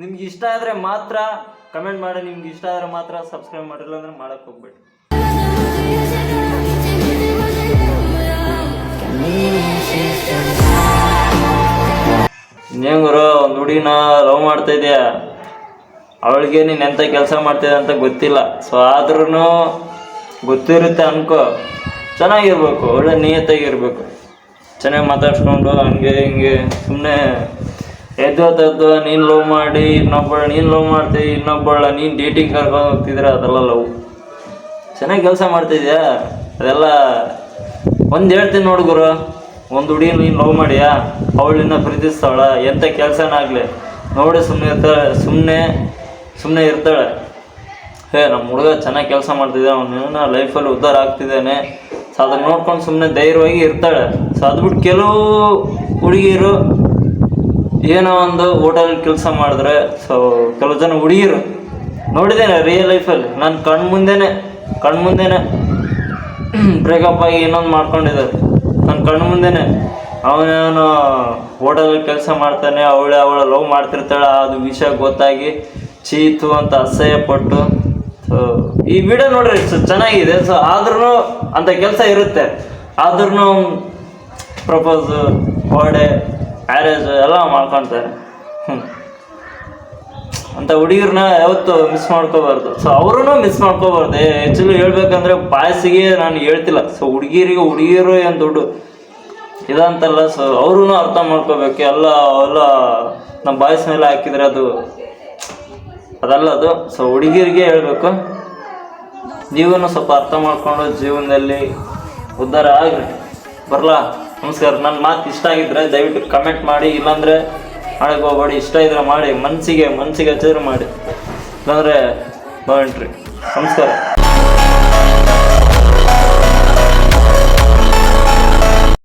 ನಿಮ್ಗೆ ಇಷ್ಟ ಆದರೆ ಮಾತ್ರ ಕಮೆಂಟ್ ಮಾಡಿ, ನಿಮ್ಗೆ ಇಷ್ಟ ಆದರೆ ಮಾತ್ರ ಸಬ್ಸ್ಕ್ರೈಬ್ ಮಾಡಿಲ್ಲ ಅಂದ್ರೆ ಮಾಡಕ್ಕೆ ಹೋಗ್ಬೇಡಿ. ಇನ್ನೇನ್ ಗುರು, ಒಂದು ಹುಡುಗಿನ ಲವ್ ಮಾಡ್ತಾ ಇದೆಯಾ? ಅವಳಿಗೆ ನೀನು ಎಂಥ ಕೆಲಸ ಮಾಡ್ತಿದ್ದೆ ಅಂತ ಗೊತ್ತಿಲ್ಲ. ಸೊ ಆದ್ರೂ ಗೊತ್ತಿರುತ್ತೆ ಅನ್ಕೋ. ಚೆನ್ನಾಗಿರ್ಬೇಕು, ಒಳ್ಳೆ ನಿಯತ್ತಾಗಿರ್ಬೇಕು. ಚೆನ್ನಾಗಿ ಮಾತಾಡ್ಸ್ಕೊಂಡು ಹಂಗೆ ಹಿಂಗೆ ಸುಮ್ಮನೆ ಎದ್ದು ಎದ್ದು ನೀನು ಲವ್ ಮಾಡಿ, ಇನ್ನೊಬ್ಬಳ ನೀನು ಲವ್ ಮಾಡ್ತೀವಿ ಇನ್ನೊಬ್ಬಳ ನೀನು ಡೇಟಿಂಗ್ ಕರ್ಕೊಂಡು ಹೋಗ್ತಿದ್ರೆ ಅದೆಲ್ಲ ಲವ್ ಚೆನ್ನಾಗಿ ಕೆಲಸ ಮಾಡ್ತಿದ್ಯಾ? ಅದೆಲ್ಲ ಒಂದು ಹೇಳ್ತೀನಿ ನೋಡು ಗುರು, ಒಂದು ಹುಡುಗಿ ನೀನು ಲವ್ ಮಾಡಿಯಾ? ಅವಳನ್ನ ಪ್ರೀತಿಸ್ತಾಳ? ಎಂಥ ಕೆಲಸನಾಗಲಿ ನೋಡಿ ಸುಮ್ಮನೆ ಇರ್ತಾಳೆ ಸುಮ್ಮನೆ ಸುಮ್ಮನೆ ಇರ್ತಾಳೆ. ಹೇ ನಮ್ಮ ಹುಡುಗ ಚೆನ್ನಾಗಿ ಕೆಲಸ ಮಾಡ್ತಿದ್ದೆ ಅವನ ಲೈಫಲ್ಲಿ ಉದ್ಧಾರ ಆಗ್ತಿದ್ದಾನೆ. ಸೊ ಅದನ್ನ ನೋಡ್ಕೊಂಡು ಸುಮ್ಮನೆ ಧೈರ್ಯವಾಗಿ ಇರ್ತಾಳೆ. ಸೊ ಅದು ಬಿಟ್ಟು ಕೆಲವು ಹುಡುಗಿಯರು ಏನೋ ಒಂದು ಹೋಟೆಲ್ ಕೆಲಸ ಮಾಡಿದ್ರೆ ಸೊ ಕೆಲವು ಜನ ಹುಡುಗಿರು ನೋಡಿದ್ದೇನೆ ರಿಯಲ್ ಲೈಫಲ್ಲಿ ನನ್ನ ಕಣ್ಣು ಮುಂದೆನೆ ಬ್ರೇಕಪ್ ಆಗಿ ಇನ್ನೊಂದು ಮಾಡ್ಕೊಂಡಿದ್ದಾರೆ ನನ್ನ ಕಣ್ಣು ಮುಂದೆನೆ. ಅವನೇನು ಹೋಟೆಲ್ ಕೆಲಸ ಮಾಡ್ತಾನೆ, ಅವಳೆ ಅವಳ ಲವ್ ಮಾಡ್ತಿರ್ತಾಳೆ ಅದು ವಿಷಯ ಗೊತ್ತಾಗಿ ಚೀತು ಅಂತ ಅಸಹ್ಯ ಪಟ್ಟು ಸೊ ಈ ವಿಡಿಯೋ ನೋಡ್ರಿ ಸೊ ಚೆನ್ನಾಗಿದೆ. ಸೊ ಆದ್ರೂ ಅಂತ ಕೆಲಸ ಇರುತ್ತೆ. ಆದ್ರೂ ಪ್ರಪೋಸ್ ಬರ್ಡೇ ಮ್ಯಾರೇಜ್ ಎಲ್ಲ ಮಾಡ್ಕೊತಾರೆ. ಅಂತ ಹುಡುಗಿರ್ನ ಯಾವತ್ತು ಮಿಸ್ ಮಾಡ್ಕೋಬಾರ್ದು. ಸೊ ಅವ್ರೂ ಮಿಸ್ ಮಾಡ್ಕೋಬಾರ್ದು. ಆ್ಯಕ್ಚುಲಿ ಹೇಳ್ಬೇಕಂದ್ರೆ ಬಾಯ್ಸಿಗೆ ನಾನು ಹೇಳ್ತಿಲ್ಲ. ಸೊ ಹುಡುಗಿರಿಗೆ ಹುಡುಗಿರು ಏನು ದುಡ್ಡು ಇದಂತಲ್ಲ. ಸೊ ಅವ್ರೂ ಅರ್ಥ ಮಾಡ್ಕೋಬೇಕು. ಎಲ್ಲ ಎಲ್ಲ ನಮ್ಮ ಬಾಯ್ಸ್ ಮೇಲೆ ಹಾಕಿದ್ರೆ ಅದು, ಅದಲ್ಲ ಅದು. ಸೊ ಹುಡುಗಿರಿಗೆ ಹೇಳಬೇಕು. ನೀವೂ ಸ್ವಲ್ಪ ಅರ್ಥ ಮಾಡ್ಕೊಂಡು ಜೀವನದಲ್ಲಿ ಉದ್ಧಾರ ಆಗ್ರಿ. ಬರಲಾ? ನಮಸ್ಕಾರ. ನನ್ನ ಮಾತು ಇಷ್ಟ ಆಗಿದ್ರೆ ದಯವಿಟ್ಟು ಕಮೆಂಟ್ ಮಾಡಿ, ಇಲ್ಲಾಂದರೆ ಹಾಳಕ್ಕೆ ಹೋಗ್ಬೇಡಿ. ಇಷ್ಟ ಇದ್ರೆ ಮಾಡಿ, ಮನ್ಸಿಗೆ ಮನ್ಸಿಗೆ ಹಚ್ಚಿದ್ರೆ ಮಾಡಿ. ಇಲ್ಲಾಂದ್ರೆ ಬಾವೆಂಟ್ರಿ ನಮಸ್ಕಾರ.